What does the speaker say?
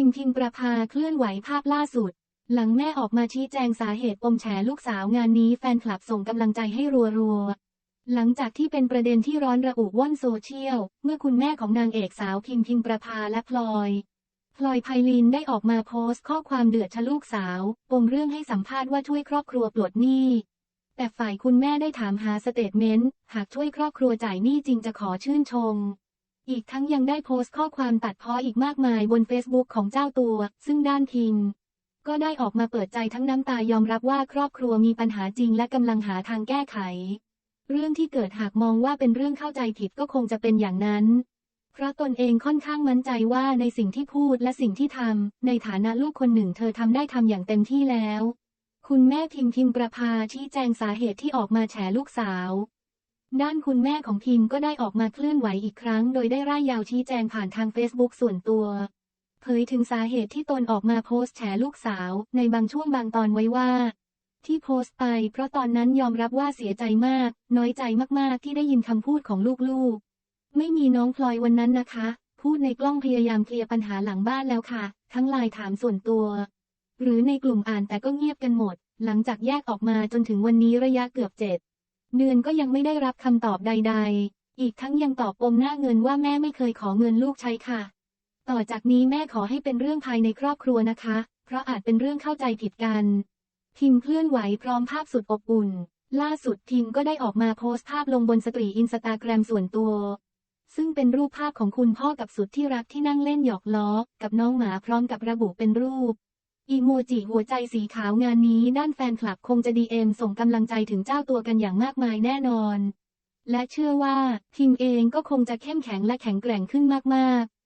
คิมทิมประภาเคลื่อนไหวภาพล่าสุด หลังแม่ออกมาชี้แจงสาเหตุปมแฉลูกสาวงานนี้แฟนคลับส่งกำลังใจให้รัวๆ หลังจากที่เป็นประเด็นที่ร้อนระอุว่อนโซเชียล เมื่อคุณแม่ของนางเอกสาวคิมทิมประภาและพลอยพลอยไพลินได้ออกมาโพสต์ข้อความเดือดชะลูกสาวปมเรื่องให้สัมภาษณ์ว่าช่วยครอบครัวปลดหนี้ แต่ฝ่ายคุณแม่ได้ถามหาสเตทเมนต์ หากช่วยครอบครัวจ่ายหนี้จริงจะขอชื่นชม อีกทั้งยังได้โพสต์ข้อความตัดเพ้ออีกมากมายบนเฟซบุ๊กของเจ้าตัว ซึ่งด้านคิม ก็ได้ออกมาเปิดใจทั้งน้ำตายอมรับว่าครอบครัวมีปัญหาจริงและกำลังหาทางแก้ไข เรื่องที่เกิดหากมองว่าเป็นเรื่องเข้าใจผิดก็คงจะเป็นอย่างนั้น เพราะตนเองค่อนข้างมั่นใจว่าในสิ่งที่พูดและสิ่งที่ทำในฐานะลูกคนหนึ่งเธอทำได้ทำอย่างเต็มที่แล้ว คุณแม่พิมพิมประภาชี้แจงสาเหตุที่ออกมาแฉลูกสาว ด้านคุณแม่ของพิมก็ได้ออกมาเคลื่อนไหวอีกครั้ง โดยได้ร่ายยาวชี้แจงผ่านทางเฟซบุ๊กส่วนตัว เผยถึงสาเหตุที่ตนออกมาโพสต์แฉลูกสาวในบางช่วงบางตอนไว้ว่า ที่โพสต์ไปเพราะตอนนั้นยอมรับว่าเสียใจมาก น้อยใจมากๆที่ได้ยินคำพูดของลูกๆ ไม่มีน้องพลอยวันนั้นนะคะ พูดในกล้องพยายามเคลียร์ปัญหาหลังบ้านแล้วค่ะ ทั้งไลน์ถามส่วนตัว หรือในกลุ่มอ่านแต่ก็เงียบกันหมด หลังจากแยกออกมาจนถึงวันนี้ระยะเกือบเจ็ด เดือนก็ยังไม่ได้รับคำตอบใด ๆ อีกทั้งยังตอบปมหน้าเงินว่าแม่ไม่เคยขอเงินลูกใช้ค่ะ ต่อจากนี้แม่ขอให้เป็นเรื่องภายในครอบครัวนะคะ เพราะอาจเป็นเรื่องเข้าใจผิดกัน ทิมเคลื่อนไหวพร้อมภาพสุดอบอุ่น ล่าสุดทิมก็ได้ออกมาโพสต์ภาพลงบนสตรีอินสตาแกรมส่วนตัว ซึ่งเป็นรูปภาพของคุณพ่อกับสุดที่รักที่นั่งเล่นหยอกล้อ กับน้องหมาพร้อมกับระบุเป็นรูป อีโมจิหัวใจสีขาวงานนี้ด้านแฟนคลับคงจะดีเอ็มส่งกำลังใจถึงเจ้าตัวกันอย่างมากมายแน่นอน และเชื่อว่าทิมเองก็คงจะเข้มแข็งและแข็งแกร่งขึ้นมากๆ